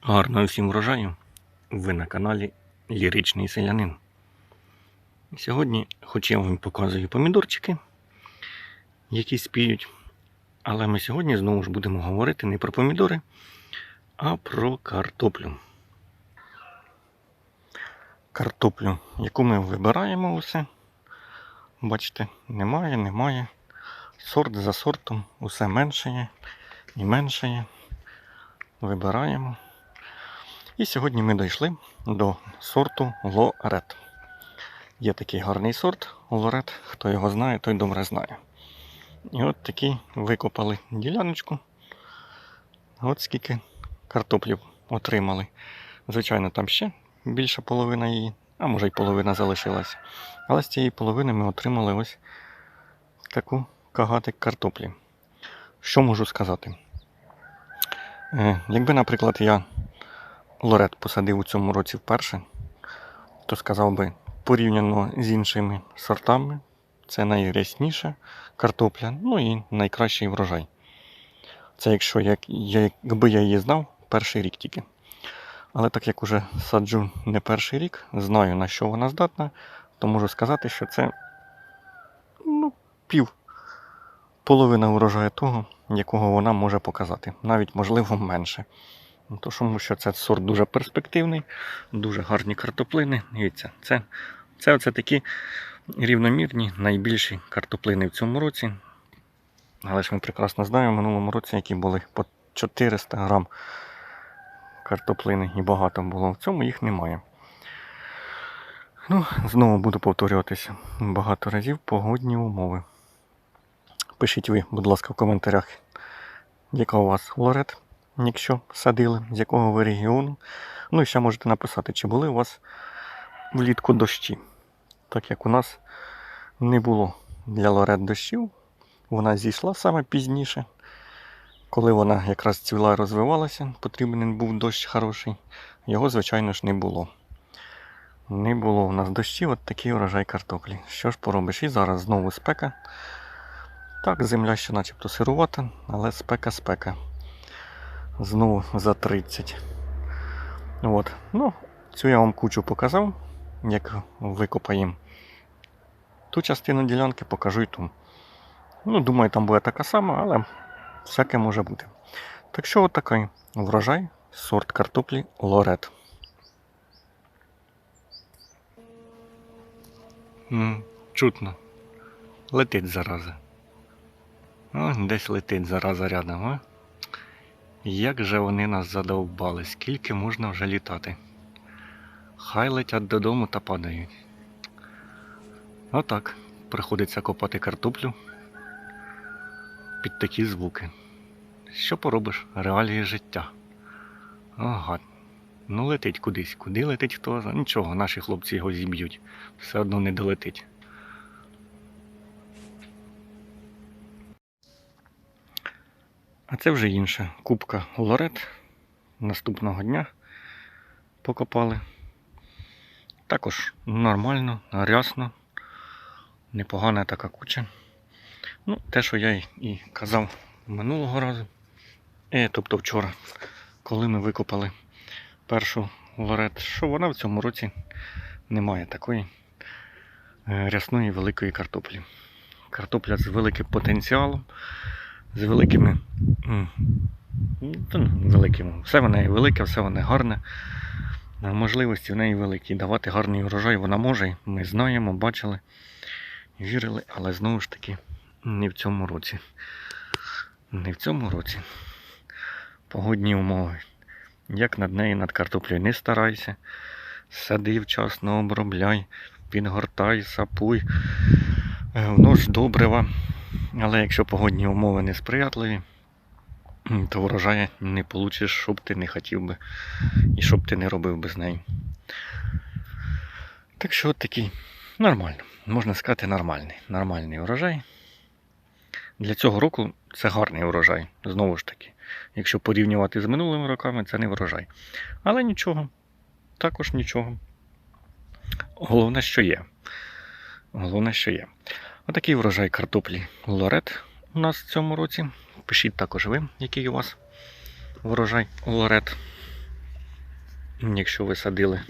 Гарного всім врожаю! Ви на каналі Ліричний Селянин. Сьогодні, хоч я вам показую помідорчики, які спіють, але ми сьогодні знову ж будемо говорити не про помідори, а про картоплю. Картоплю, яку ми вибираємо усе. Бачите, немає, немає. Сорт за сортом усе меншає і меншає. Вибираємо. І сьогодні ми дійшли до сорту Лорет. Є такий гарний сорт Лорет. Хто його знає, той добре знає. І от такий викопали діляночку. От скільки картоплів отримали. Звичайно, там ще більша половина її, а може й половина залишилася. Але з цієї половини ми отримали ось таку кагатик картоплі. Що можу сказати? Е, Якби, наприклад, я лорет посадив у цьому році вперше, то сказав би, порівняно з іншими сортами, це найрясніша картопля, ну і найкращий врожай. Це якщо як, якби я її знав перший рік тільки. Але так як уже саджу не перший рік, знаю на що вона здатна, то можу сказати, що це ну, пів половина урожаю того, якого вона може показати. Навіть можливо менше. Ну, то, тому що це сорт дуже перспективний, дуже гарні картоплини. Дивіться, це, це оце такі рівномірні, найбільші картоплини в цьому році. Але ж ми прекрасно знаємо, в минулому році, які були по 400 грам картоплини і багато було. В цьому їх немає. Ну, знову буду повторюватися багато разів погодні умови. Пишіть ви, будь ласка, в коментарях, яка у вас лорет, якщо садили, з якого ви регіону. Ну і ще можете написати, чи були у вас влітку дощі. Так як у нас не було для лорет дощів, вона зійшла саме пізніше. Коли вона якраз цвіла і розвивалася, потрібен був дощ хороший. Його, звичайно ж, не було. Не було у нас дощів, от такий урожай картоплі. Що ж поробиш? І зараз знову спека. Так, земля ще начебто сирувата, але спека спека. Знову за 30. От. Ну, цю я вам кучу показав, як викопаємо. Ту частину ділянки покажу і ту. Ну, думаю, там буде така сама, але всяке може бути. Так що от такий врожай, сорт картоплі Лорет. Чутно. Летить зараза. О, десь летить зараза рядом, а? Як же вони нас задовбали, скільки можна вже літати? Хай летять додому та падають. Отак. Приходиться копати картоплю під такі звуки. Що поробиш? Реалії життя. Ага. Ну летить кудись. Куди летить, хто. Нічого, наші хлопці його зіб'ють. Все одно не долетить. А це вже інша кубка Лорет. Наступного дня покопали. Також нормально, рясно, непогана така куча. Ну, те, що я і казав минулого разу, е, тобто вчора, коли ми викопали першу лорет, що вона в цьому році не має такої е, рясної великої картоплі. Картопля з великим потенціалом, з великими. ну, великими. Все в неї велике, все в неї гарне. Можливості в неї великі. Давати гарний урожай вона може. Ми знаємо, бачили, вірили, але знову ж таки не в цьому році. Не в цьому році. Погодні умови. Як над нею, над картоплею не старайся. Сади вчасно обробляй, підгортай, сапуй, е, внось добрива. Але якщо погодні умови не сприятливі, то врожаю не получиш, що б ти не хотів би і що б ти не робив без неї. Так що от такий нормально. Можна сказати, нормальний. Нормальний урожай. Для цього року це гарний урожай. Знову ж таки. Якщо порівнювати з минулими роками, це не врожай. Але нічого. Також нічого. Головне, що є. Головне, що є. Отакий врожай картоплі Лорет у нас в цьому році. Пишіть також ви, який у вас врожай Лорет. Якщо ви садили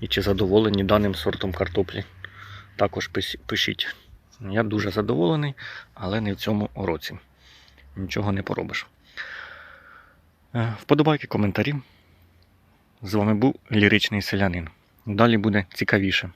і чи задоволені даним сортом картоплі, також пишіть. Я дуже задоволений, але не в цьому році. Нічого не поробиш. Е, Вподобайки, коментарі. З вами був ліричний селянин. Далі буде цікавіше.